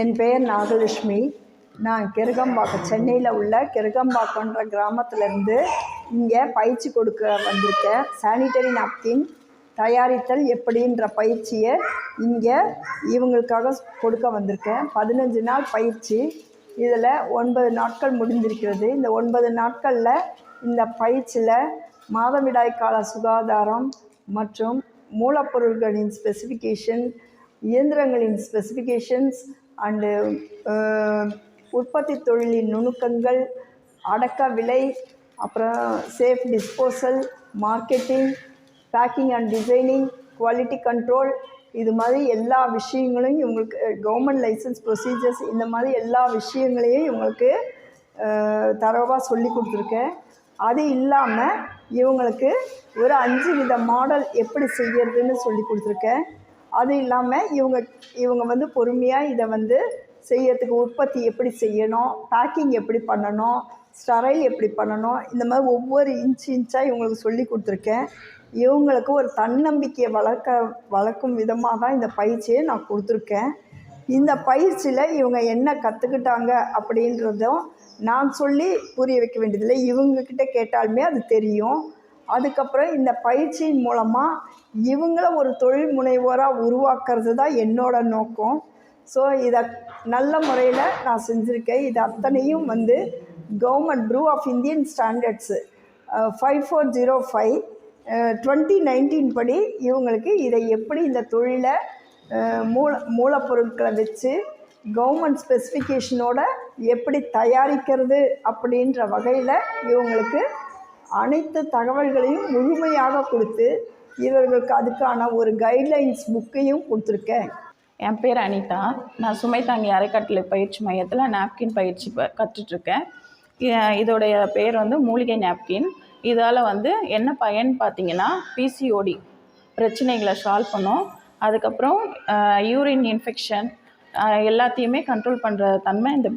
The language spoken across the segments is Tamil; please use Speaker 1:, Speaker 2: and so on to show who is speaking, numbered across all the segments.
Speaker 1: என் பெயர் நாகலட்சுமி. நான் கிருகம்பாக்கம் சென்னையில் உள்ள கிருகம்பாக்கம்ன்ற கிராமத்துலேருந்து இங்கே பயிற்சி கொடுக்க வந்திருக்கேன். சானிட்டரி நாப்கின் தயாரித்தல் எப்படின்ற பயிற்சியை இங்கே இவங்களுக்காக கொடுக்க வந்திருக்கேன். பதினஞ்சு நாள் பயிற்சி. இதில் ஒன்பது நாட்கள் முடிந்திருக்கிறது. இந்த ஒன்பது நாட்களில் இந்த பயிற்சியில் மாதவிடாய் கால சுகாதாரம் மற்றும் மூலப்பொருட்களின் ஸ்பெசிஃபிகேஷன் இயந்திரங்களின் ஸ்பெசிஃபிகேஷன்ஸ் அண்டு உற்பத்தி தொழிலின் நுணுக்கங்கள் அடக்க விலை அப்புறம் safe disposal marketing packing and designing quality control இது மாதிரி எல்லா விஷயங்களையும் இவங்களுக்கு கவர்மெண்ட் லைசன்ஸ் ப்ரொசீஜர்ஸ் இந்த மாதிரி எல்லா விஷயங்களையும் இவங்களுக்கு uh, தரவாக சொல்லி கொடுத்துருக்கேன். அது இல்லாமல் இவங்களுக்கு ஒரு அஞ்சு வித மாடல் எப்படி செய்யறதுன்னு சொல்லி கொடுத்துருக்கேன். அது இல்லாமல் இவங்க இவங்க வந்து பொறுமையாக இதை வந்து செய்யறதுக்கு உற்பத்தி எப்படி செய்யணும் பேக்கிங் எப்படி பண்ணணும் ஸ்டரைல் எப்படி பண்ணணும் இந்த மாதிரி ஒவ்வொரு இன்ச் இன்ச்சாக இவங்களுக்கு சொல்லி கொடுத்துருக்கேன். இவங்களுக்கு ஒரு தன்னம்பிக்கையை வளர்க்க வளர்க்கும் விதமாக தான் இந்த பயிற்சியை நான் கொடுத்துருக்கேன். இந்த பயிற்சியில் இவங்க என்ன கற்றுக்கிட்டாங்க அப்படின்றதும் நான் சொல்லி புரிய வைக்க வேண்டியதில்லை. இவங்கக்கிட்ட கேட்டாலுமே அது தெரியும். அதுக்கப்புறம் இந்த பயிற்சியின் மூலமாக இவங்கள ஒரு தொழில் முனைவோராக உருவாக்குறது தான் என்னோட நோக்கம். ஸோ இதை நல்ல முறையில் நான் செஞ்சுருக்கேன். இது அத்தனையும் வந்து government Bureau of Indian Standards five four zero five twenty nineteen படி இவங்களுக்கு இதை எப்படி இந்த தொழிலை மூல மூலப்பொருட்களை வச்சு கவர்மெண்ட் ஸ்பெசிஃபிகேஷனோட எப்படி தயாரிக்கிறது அப்படின்ற வகையில் இவங்களுக்கு அனைத்து தகவல்களையும் முழுமையாக கொடுத்து இவர்களுக்கு அதுக்கான ஒரு கைட்லைன்ஸ் புக்கையும் கொடுத்துருக்கேன்.
Speaker 2: என் பேர் அனிதா. நான் சுமை தாங்கி அரைக்கட்டளை பயிற்சி மையத்தில் நாப்கின் பயிற்சி ப கற்றுட்ருக்கேன். இதோடைய பேர் வந்து மூலிகை நாப்கின் இதால் வந்து என்ன பயன் பார்த்தீங்கன்னா பிசிஓடி பிரச்சனைகளை சால்வ் பண்ணும். அதுக்கப்புறம் யூரின் இன்ஃபெக்ஷன் எல்லாத்தையுமே கண்ட்ரோல் பண்ணுற தன்மை இந்த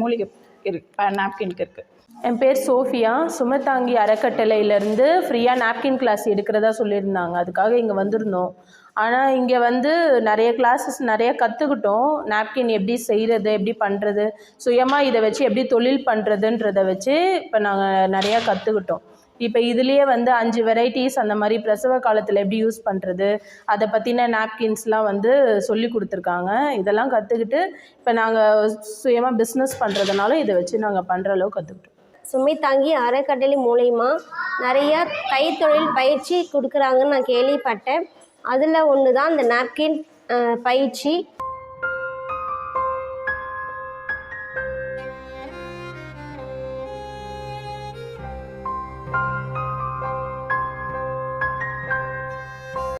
Speaker 2: மூலிகை இருக்கு நாப்கின்க்கு இருக்குது
Speaker 3: என் பேர் சோஃபியா. சுமத்தாங்கி அறக்கட்டளையிலேருந்து ஃப்ரீயாக நாப்கின் கிளாஸ் எடுக்கிறதா சொல்லியிருந்தாங்க. அதுக்காக இங்கே வந்திருந்தோம். ஆனால் இங்கே வந்து நிறைய கிளாஸஸ் நிறைய கற்றுக்கிட்டோம் நாப்கின் எப்படி செய்கிறது எப்படி பண்ணுறது சுயமாக இதை வச்சு எப்படி தொழில் பண்ணுறதுன்றத வச்சு இப்போ நாங்கள் நிறையா கற்றுக்கிட்டோம் இப்போ இதுலேயே வந்து அஞ்சு வெரைட்டிஸ் அந்த மாதிரி பிரசவ காலத்தில் எப்படி யூஸ் பண்ணுறது அதை பற்றின நாப்கின்ஸ்லாம் வந்து சொல்லி கொடுத்துருக்காங்க. இதெல்லாம் கற்றுக்கிட்டு இப்போ நாங்கள் சுயமாக பிஸ்னஸ் பண்ணுறதுனால இதை வச்சு நாங்கள் பண்ணுற அளவு கற்றுக்கிட்டோம்
Speaker 4: சுமை தாங்கி அறக்கட்டளை மூலயமா நிறைய கைத்தொழில் பயிற்சி கொடுக்குறாங்கன்னு நான் கேள்விப்பட்டேன். அதில் ஒன்று தான் இந்த நாப்கின் பயிற்சி.